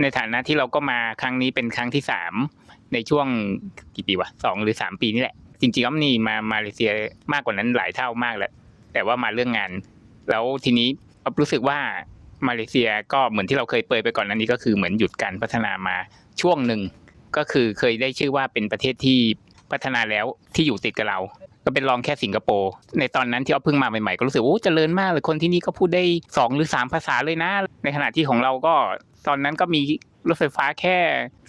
ในฐานะที่เราก็มาครั้งนี้เป็นครั้งที่สามในช่วงกี่ปีวะสองหรือสามปีนี่แหละ จริงๆอ้อมนี่มามาเลเซียมากกว่านั้นหลายเท่ามากแล้วแต่ว่ามาเรื่องงาน แล้วทีนี้อ๊อฟรู้สึกว่ามาเลเซียก็เหมือนที่เราเคยเปรยไปก่อนนั้นนี้ก็คือเหมือนหยุดการพัฒนามาช่วงหนึ่งก็คือเคยได้ชื่อว่าเป็นประเทศที่พัฒนาแล้วที่อยู่ติดกับเรา ก็เป็นรองแค่สิงคโปร์ในตอนนั้นที่อ๊อฟเพิ่งมาใหม่ๆก็รู้สึกโอ้เจริญมากเลยคนที่นี่ก็พูดได้สองหรือสามภาษาเลยนะ ในขณะที่ของเราก็ ตอนนั้นก็มีรถไฟฟ้าแค่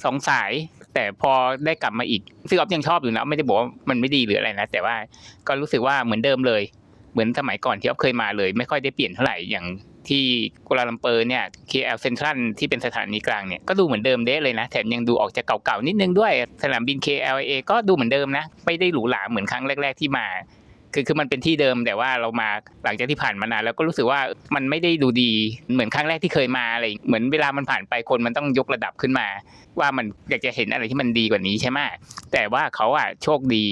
สองสาย แต่พอได้กลับมาอีกซึ่งอ๊อฟยังชอบอยู่นะไม่ได้บอกว่ามันไม่ดีหรืออะไรนะแต่ว่าก็รู้สึกว่าเหมือนเดิมเลย เหมือนสมัยก่อนที่อ๊อฟเคยมาเลย ไม่ค่อยได้เปลี่ยนเท่าไหร่อย่างที่กัวลาลัมเปอร์เนี่ย KL Central ที่เป็นสถานีกลางเนี่ยก็ดูเหมือนเดิมเด้เลยนะ แถมยังดูออกจะเก่าๆนิดนึงด้วย สนามบิน KLA ก็ดูเหมือนเดิมนะ ไม่ได้หรูหราเหมือนครั้งแรก ๆ ที่มา คือคือมันเป็นที่เดิมแต่ว่าเรามาหลังจากที่ผ่านมานานแล้วก็รู้สึกว่ามันไม่ได้ดูดีเหมือนครั้งแรกที่เคยมาอะไรเหมือนเวลามันผ่านไปคนมันต้องยกระดับขึ้นมา ว่ามันอยากจะเห็นอะไรที่มันดีกว่านี้ใช่ไหมแต่ว่าเขาอะโชคดี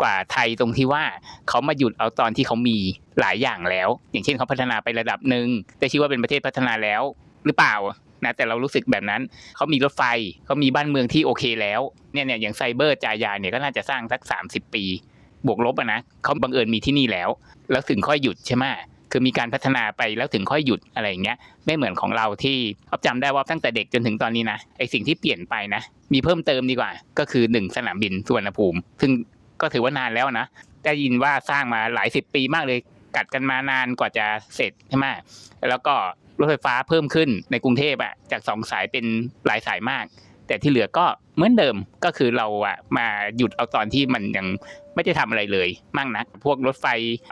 กว่าไทยตรงที่ว่าเขามาหยุดเอาตอนที่เขามีหลายอย่างแล้ว อย่างเช่นเขาพัฒนาไประดับหนึ่งแต่ชื่อว่าเป็นประเทศพัฒนาแล้วหรือเปล่านะแต่เรารู้สึกแบบนั้นเขามีรถไฟเขามีบ้านเมืองที่โอเคแล้วเนี่ยเนี่ยอย่างไซเบอร์จายาเนี่ยก็น่าจะสร้างสัก 30 ปี บวกลบอะนะเขาบังเอิญมีที่นี่แล้ว แล้วถึงค่อยหยุดใช่ไหมคือมีการพัฒนาไปแล้วถึงค่อยหยุดอะไรอย่างเงี้ยไม่เหมือนของเราที่อ๊อฟจำได้ว่าตั้งแต่เด็กจนถึงตอนนี้นะไอสิ่งที่เปลี่ยนไปนะ มีเพิ่มเติมดีกว่า ก็คือหนึ่งสนามบินสุวรรณภูมิ ซึ่งก็ถือว่านานแล้วนะได้ยินว่าสร้างมาหลายสิบปีมากเลยกัดกันมานานกว่าจะเสร็จใช่ไหมแล้วก็รถไฟฟ้าเพิ่มขึ้นในกรุงเทพอะจากสองสายเป็นหลายสายมาก แต่ที่เหลือก็ เหมือนเดิมก็คือเราอะมาหยุดเอาตอนที่มันยังไม่ได้ทำอะไรเลยมั่งนะพวกรถไฟ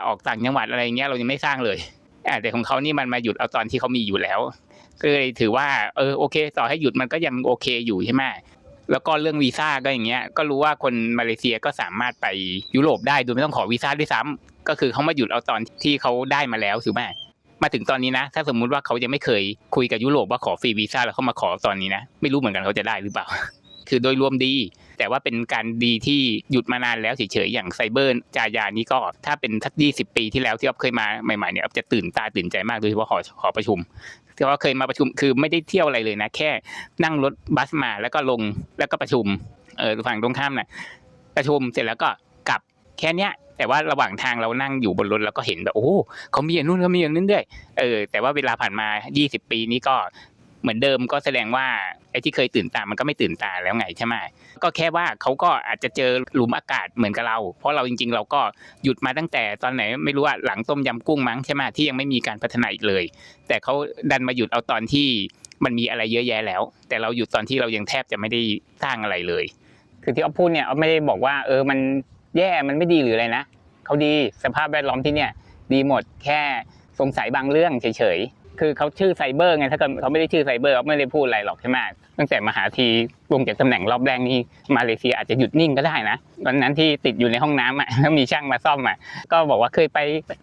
ออกต่างจังหวัดอะไรเงี้ยเรายังไม่สร้างเลยแต่ของเขานี่มันมาหยุดเอาตอนที่เขามีอยู่แล้วก็เลยถือว่าเออโอเค ต่อให้หยุดมันก็ยังโอเคอยู่ใช่ไหมแล้วก็เรื่องวีซ่าก็อย่างเงี้ยก็รู้ว่าคนมาเลเซียก็สามารถไปยุโรปได้โดยไม่ต้องขอวีซ่าด้วยซ้ำก็คือเขามาหยุดเอาตอนที่เขาได้มาแล้วถูกไหมมาถึงตอนนี้นะ ถ้าสมมุติว่าเขายังไม่เคยคุยกับยุโรปว่าขอฟรีวีซ่าแล้วเขามาขอตอนนี้นะ ไม่รู้เหมือนกันเขาจะได้หรือเปล่า คือโดยรวมดี แต่ว่าเป็นการดีที่หยุดมานานแล้วเฉยๆอย่างไซเบอร์จายานี่ก็ถ้าเป็นทักยี่สิบปีที่แล้วที่อ๊อฟเคยมาใหม่ๆเนี่ยอ๊อฟจะตื่นตาตื่นใจมากโดยเฉพาะหอหอประชุมที่ว่าเคยมาประชุมคือไม่ได้เที่ยวอะไรเลยนะ แค่นั่งรถบัสมาแล้วก็ลงแล้วก็ประชุมเออฝั่งตรงข้ามน่ะประชุมเสร็จแล้วก็กลับแค่เนี้ยแต่ว่าระหว่างทางเรานั่งอยู่บนรถแล้วก็เห็นแบบโอ้เขามีอย่างนู้นเขามีอย่างนี้ด้วยเออแต่ว่าเวลาผ่านมา 20 ปีนี้ก็ เหมือนเดิมก็แสดงว่าไอ้ที่เคยตื่นตา มันก็ไม่ตื่นตาแล้วไงใช่ไหมก็แค่ว่าเขาก็อาจจะเจอหลุมอากาศเหมือนกับเรา เพราะเราจริง ๆ เราก็หยุดมาตั้งแต่ตอนไหนไม่รู้ว่าหลังต้มยำกุ้งมั้งใช่ไหมที่ยังไม่มีการพัฒนาอีกเลย แต่เขาดันมาหยุดเอาตอนที่มันมีอะไรเยอะแยะแล้ว แต่เราหยุดตอนที่เรายังแทบจะไม่ได้สร้างอะไรเลย คือที่อ๊อฟพูดเนี่ยอ๊อฟไม่ได้บอกว่าเออมันแย่มันไม่ดีหรืออะไรนะเขาดีสภาพแวดล้อมที่เนี่ย ดีหมดแค่สงสัยบางเรื่องเฉยๆ คือเขาชื่อไซเบอร์ไงถ้าเกิดเขาไม่ได้ชื่อไซเบอร์เขาไม่ได้พูดอะไรหรอกใช่ไหมตั้งแต่มหาทีลงจากตำแหน่งรอบแรกนี่มาเลเซียอาจจะหยุดนิ่งก็ได้นะตอนนั้นที่ติดอยู่ในห้องน้ำอะแล้วมีช่างมาซ่อมอะก็บอกว่าเคยไป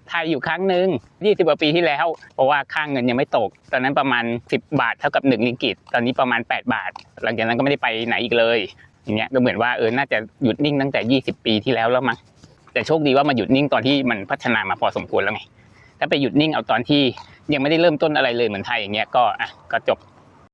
ไทยอยู่ครั้งหนึ่ง20กว่าปีที่แล้วเพราะว่าค่างเงินยังไม่ตก ตอนนั้นประมาณ 10 บาทเท่ากับ1ลิงกิตตอนนี้ประมาณ 8 บาท หลังจากนั้นก็ไม่ได้ไปไหนอีกเลยอย่างเงี้ยก็เหมือนว่าเออน่าจะหยุดนิ่งตั้งแต่ 20 ปีที่แล้วแล้วมั้งแต่โชคดีว่ามาหยุดนิ่งตอนที่มันพัฒนามาพอสมควรแล้วไงถ้าไปหยุดนิ่งเอาตอนที่ ยังไม่ได้เริ่มต้นอะไรเลยเหมือนไทยอย่างเงี้ยก็อะก็จบ